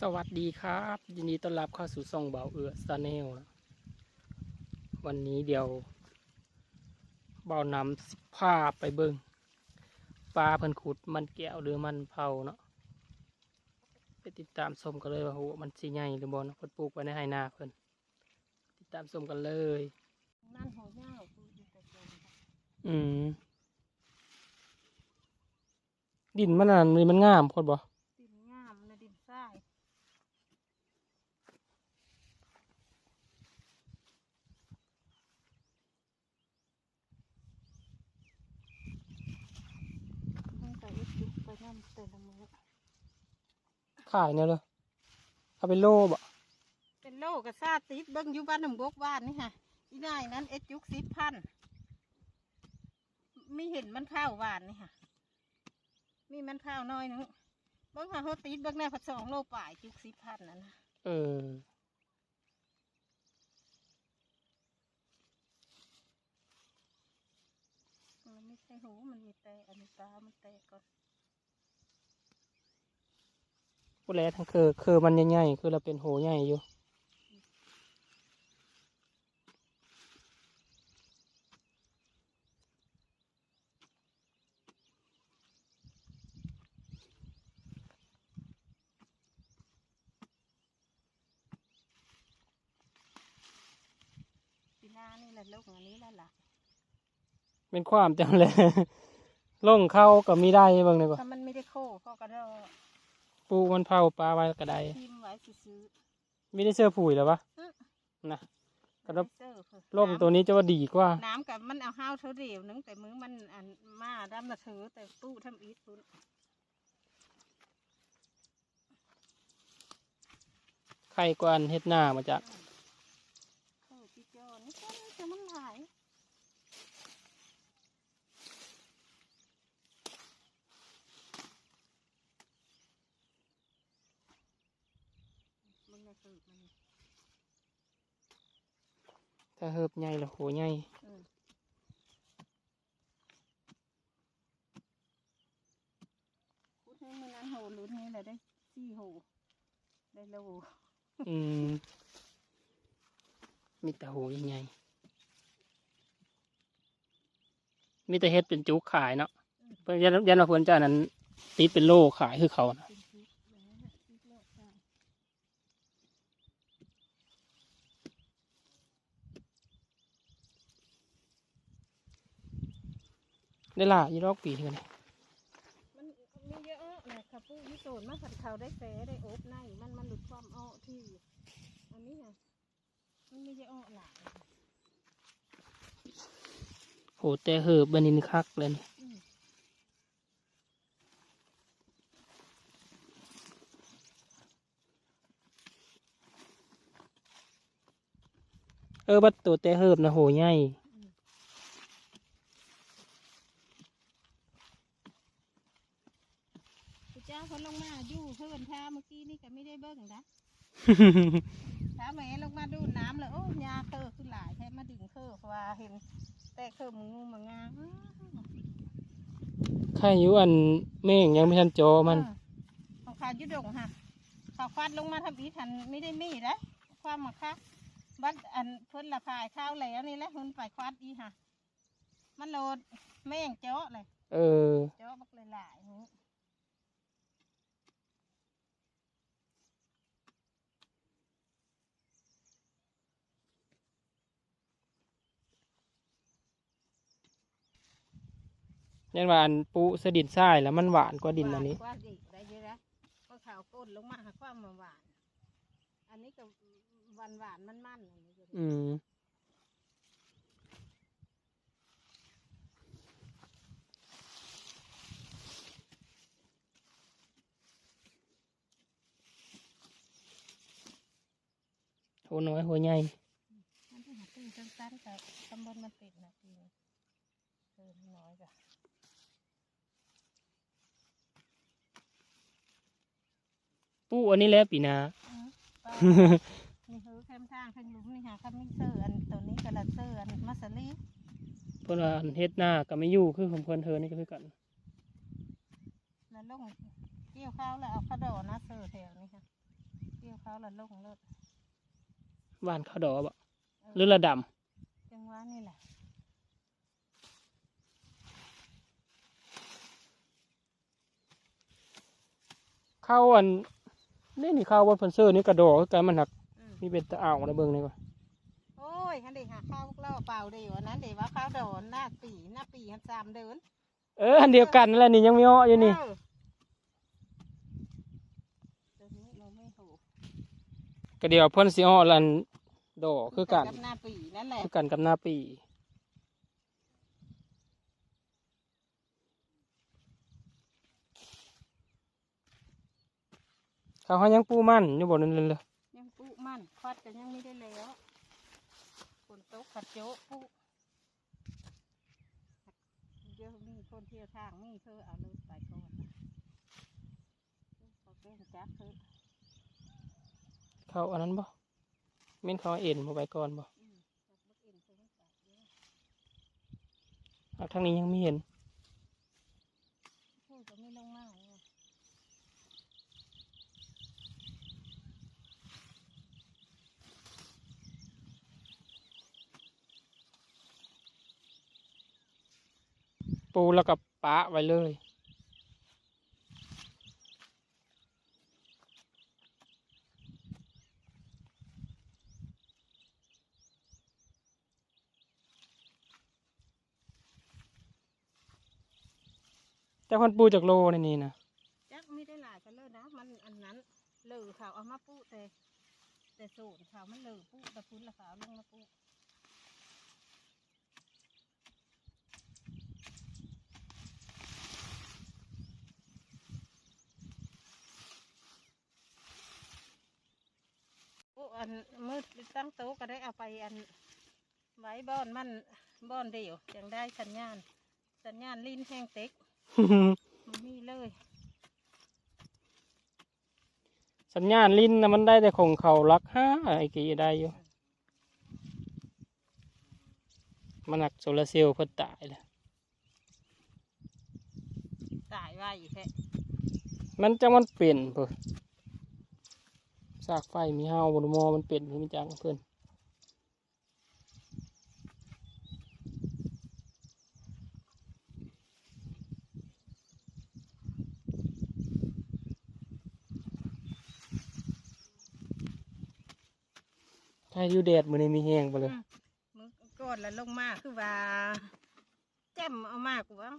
สวัสดีครับ ยินดีต้อนรับเข้าสู่ซ่องเบาเอือซาแนลวันนี้เดี๋ยวเบานำสิผ้าไปเบิงปลาเพิ่นขุดมันแก้วหรือมันเผาเนาะไปติดตามชมกันเลยว่าโหมันสิใหญ่หรือบ่เนาะเพิ่นปลูกไว้ในไฮนาเพิ่นติดตามชมกันเลยนั่นหัวเงาปูอยู่แต่เกินอืมดินมันอันนี้มันงามโคตรบ่ ดินงามนะดินทรายตั้งแต่เล็กจุกไปนั่นแต่ละมือ ขายเนี่ยเลยเอาไปโลบ่เป็นโลกับซาติดเบิ้งอยู่บ้านหนุ่มบกบ้านนี่ค่ะอีนายนั้นเอ็ดจุกสิบพันมีเห็นมันข้าวหวานนี่ค่ะ มีมันข้าวน้อยหนึงเบิ้งค่ะเขาติดเบิ้งแน่พัดสองโลป่ายจุกสิบพันนั่นนะเออมันไม่ใช่หูมันมีแต่อันนี้ตามันแตกก่อน พูดแล้วทั้งคือคือมันใหญ่ๆคือเราเป็นโหใหญ่อยู่ปีหน้านี่แหละลูกอันนี้แล้วล่ะเป็นความจังเลยลงเข้าก็มีได้เบางเลยบ่ถ้ามันไม่ได้โค้ก็กระโดด ปลูกมันเผาปลาไว้ก็ได้ทิมไว้ซื้อไม่ได้เสื้อปุ๋ยหรอวะอื้อนะๆกระโดดเซอร์เพิ่นร่มตัวนี้จะว่าดีกว่า น้ำกับมันเอาห้าวเท่าเดียวหนึงแต่มือมันอันมาดำมาเถือแต่ตู้ทำอีทปุ่นใครกว่าอันเฮ็ดหน้ามาจาก โอ้พี่จอนี่ก็จะมันหลาย มึงน่ะคือมันถ้าเฮิบใหญ่ละโหใหญ่อืมพูดให้มันนั้นโหลุ้นนี่แหละได้สี่โหได้โลอืมมีแต่โหใหญ่ๆมีแต่เฮ็ดเป็นจุกขายเนาะเพิ่นยันยันว่าเพิ่นจะอันนั้นติดเป็นโลขายคือเขานะ เป็นพริกแล้วนะพริกโลกได้ ได้ล่ะยี่รอกปีเท่านี้มันมีเยอะนะค่ะผู้วิโสนมาผัดเขาได้แฝได้อบในมันมันหลุดความอ้อที่อันนี้ค่ะมันไม่ได้อ้อหลายโหแต่เฮิบบันนินคักเลยนี่อืมเออบัดตัวแต่เฮิบนะโหใหญ่ พระเจ้าคนลงมาอยู่เพื่อนท้าเมื่อกี้นี่ก็ไม่ได้เบิ้งนะท้าแม่ลงมาดูน้ำเลยโอ้ยาเคอขึ้นหลายแท้มาดึงเคอเพราะว่าเห็นแต่เคอมึงงูมึงงาอื้อใครอยู่อันเม่งยังไม่ทันโจมันเออของขายุดงค่ะเขาควัดลงมาทำอีทันไม่ได้มีได้ความมาค่ะบัดอันเพิ่นละพายข้าวแล้วนี่แหละเพิ่นไปควัดอีค่ะ มันโลดแม่งเจาะเลย เออ เจาะบักหลายๆ ยันว่าอันปูสะดินทรายแล้วมันหวานกว่าดินอันนี้หวากว่าดิได้เยอะนะก็ขาวก้นลงมาหาความมาหวาน อันนี้ก็หวานหวานๆมันมันๆอันนี้ก็อืมโหน้อยโหใหญ่ มันที่หาตื้อจังตันกับตำบลมันปิดนะทีนี้เออน้อยจ้ะ ปูอันนี้แล้วปีนานี่คือเข้มทางข้างลุมนี่ค่ะข้างมิเซอร์อันตัวนี้กระดัเซอร์อันมัสลีเพิ่นว่าอันเฮ็ดหน้าก็ไม่อยู่คือของเพิ่นเธอนี่ก็คือกันแล้วลงเกี่ยวข้าวแล้วเอาข้าวดอนะเซอร์แถวนี้ค่ะเกี่ยวข้าวและลงรถบ้านเขาวดอกบ่หรือระดำจังหวะนี่แหละข้าวอัน นี่นี่เข้าว่าเพิ่นซื้อนี่กระดอกคือกันมันหักอืมมีเป็นตะอ่าวนะเบิ่งนี่ก่อนโอ้ยฮันเด็กหาข้าวพวกเราเปล่าเดียวอันนั้นเด็กว่าข้าวโดนหน้าปีหน้าปีหันสามเดินเอออันเดียวกันนั่นแหละนี่ยังมีอ้ออยู่นี่เออตัวนี้เราไม่ถูกก็เดียวเพิ่นสิอ้อลันดอกคือกันบหน้าปีนั่นแหละคือกันกับหน้าปี เขาเขายังปูมั่นอยู่บนนั้นเลยยังปุมันควัดกันยังไม่ได้แล้วฝนตกขัดโจ๊ะปุเดี๋ยวมีคนเที่ยวทางมีเธอเอารถไปก่อนนะเขาแกล้งจักเธอเขาอันนั้นบ่เม่นเขาเอ็นมาไปก่อนบ่อืมจักบักเอ็นเธอไม่จักเด้อเอาทางนี้ยังไม่เห็น พูดก็ไม่ลงมาเลย ปูแล้วก็ปะไว้เลย แต่คนปูจากโลในนี่นะจักไม่ได้หลายกันเลยนะ มันอันนั้นเหลือเขาเอามาปุแต่แต่สูตรเขามันเหลือปุแต่พุ้นละเขาเอาลงมาปุ โอ้อันมืดตั้งโต๊ะก็ได้เอาไปอันไว้บ้อนมันบ้อนเดียวยังได้สัญญาณ สัญญาณลิ้นแห้งเต็กมันมีเลย สัญญาณลิ้นนะมันได้แต่ของเขารักห้าไอ้กี่ได้อยู่ มันหนักโซลาร์เซลล์เพิ่นตายเลยตายไว้แค่มันจังมันเปลี่ยนเพิ่น ซากไฟมีเฮาบนมอมันเปลี่ยนมีจังเพิ่อนถ้าอยู่แดดมื้อนี้มีแห้งไปเลยมึงกดแล้วลงมาคือว่าแจ่มเอามากกว่า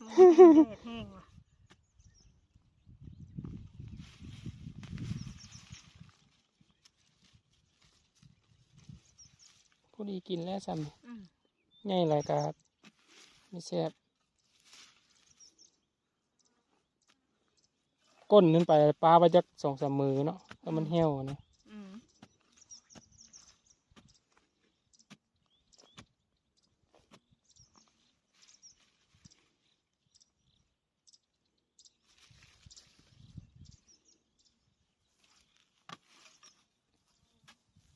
มึงแดดแห้งว่ะ ผู้ดีกินแล้วซ้อืมำง่ายหลายกาดไม่แซ่บก้นขึ้นไปปลาไปจักสองสามมือเนาะแล้วมันเหี่ยวนะ อืม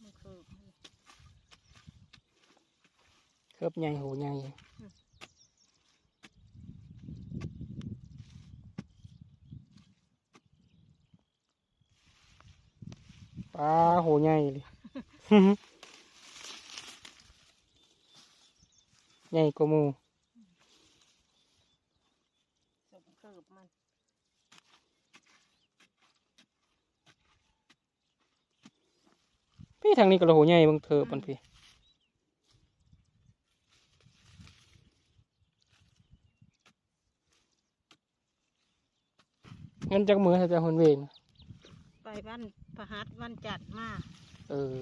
มันคือ เคิบใหญ่หูใหญ่ปลาหูใหญ่เลยใหญ่กว่าหมูสมเกิบมันพี่ทางนี้ก็หูใหญ่เบางเถอะมันพี่ มันจักมือถ้าจะคนเวงไปบ้านพระหัสวันจัดมาเออ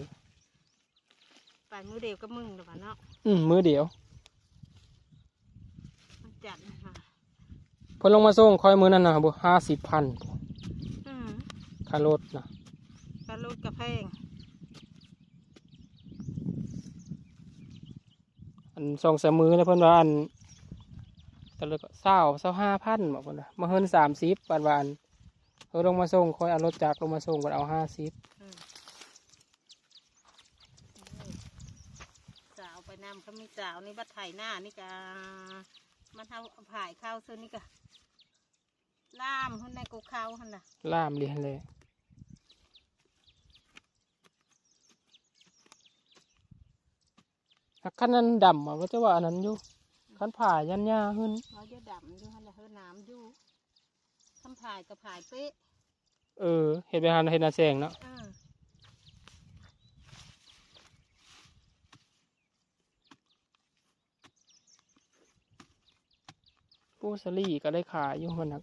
ไปมือเดียวก็มึงเดี๋ยวเนาะอืมมือเดียววันจัดมาเพิ่นลงมาส่งคอยมือนั่นนะบ่ห้าสิบพันอืมค่ารถนะกระลุดกระแพงอันสองสามมือแล้วเพิ่นว่าอัน ก็เลยเศร้าเศร้าห้าพันบอกคนนะมาเฮินสามสิบวานวันเฮอลงมาส่งคอยเอารถจากลงมาส่งกันเอาห้าสิบสาวไปนำเขามีสาวนี่บัดไถหน้านี่กะมันเอาผายข้าวซื้อนี่กะล่ามหุ่นในกูเขาหุ่นน่ะล่ามเรียนเลยถ้าขั้นนั้นดำอะก็จะว่าอันนั้นอยู่ ขั้นผ่ายันยาขึ้นเราจะดำอยู่หั่นแหละเฮอน้ำอยู่ทำผายกับผายเป๊ะเออเห็ดไปหาเห็ดนาแสงเนาะอ่าปูสลี่ก็ได้ขายอยู่มันนัก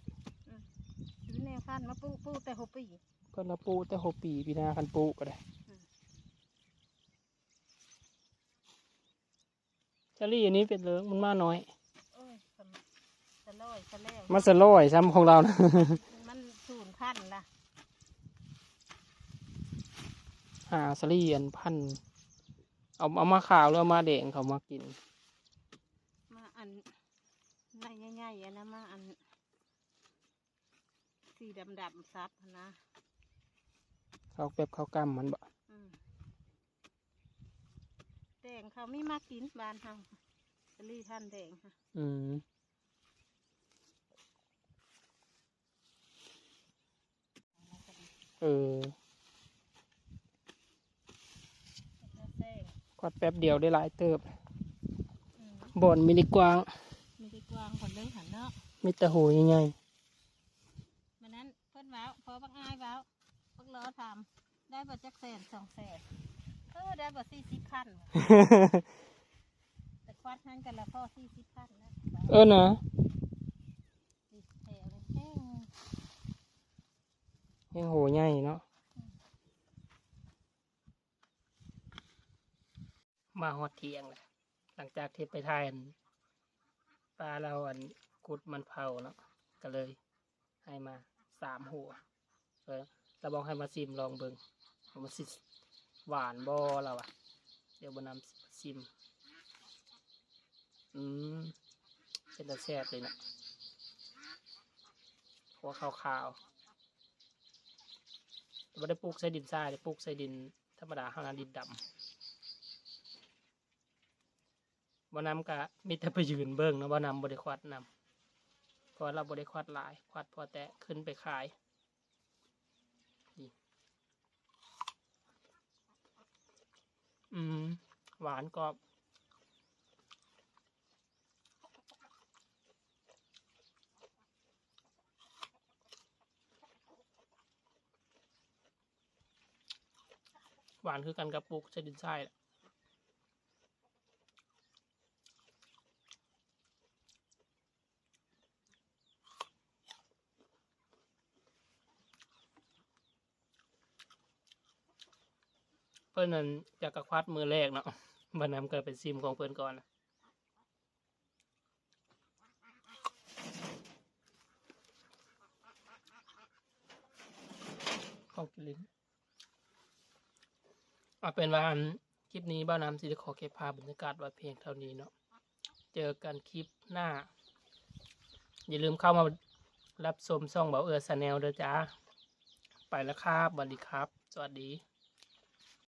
ซื้อแนวพันธุ์มาปูปูแต่หกปีเพิ่นละปูแต่หกปีปีหนาคันปูก็ได้ อืมสลี่อันนี้เป็นเลิงมันมาน้อย โอ้ยสะสะลอยสะแล้วมันสะลอยซ้ำของเรานะ มันสูนพันธุ์ละหาสลี่อันพันเอาเอามาขาวหรือเอามาแดงเขามากิน มาอันในใหญ่ๆอันนะมาอัน สีดำๆซับนะ เขาแบบเขากำมันบ่อืมแดง เขาไม่มากินบานเฮาสลีท่านแดงค่ะ อืมเออแล้วแซงกวาดแป๊บเดียวได้หลายเติบอืมบ่อนมินิกวางไม่ได้กว้างคนเรื่องหันเนาะมีแต่โหยใหญ่มันนั้นเพิ่นว้าวพอบักอายว้าวบักล้อทำได้บ่จักแสนสองแสนเออได้บ่สี่สิบพันๆแต่ควัดหันกันละพ่อสี่สิบพันนะเออนะสิแถวเลยแห้งยังโหใหญ่เนาะมาฮอดเทียงแหละหลังจากที่ไปทายอันปลาเราอันกุดมันเผาเนาะก็เลย ให้มาสามหัวเออเราบอกให้มาซิมลองเบิงว่ามันสิ หวานบ่เราอะเดี๋ยวบนำซิม อืมเป็นตาแซ่บเลยนะหัวขาวๆแต่ไม่ได้ปลูกใส่ดินทรายได้ปลูกใส่ดินธรรมดาเท่านั้นดินดำบ่นำกะมีแต่ไปยืนเบิ่งนะบ่นำบ่ได้ควัดนำเพราะว่าเราบ่ได้ควัดหลายควัดพอแต่ขึ้นไปขาย อืม หวานกรอบหวานคือกันกับปุกใช้ดินทรายแหละ พื่นนั้นจากกระควัดมือแรกเนาะบันนำเกิดเป็นซิมของเพื่อนก่อนนะของกินลิ้นเอาเป็นว่าคลิปนี้บ้านน้ำสิจะขอเก็บภาพบรรยากาศไว้เพียงเท่านี้เนาะเจอกันคลิปหน้า อย่าลืมเข้ามารับชมช่องเบาเออสแนลเด้วยจ้า ไปแล้วครับสวัสดีครับ สวัสดี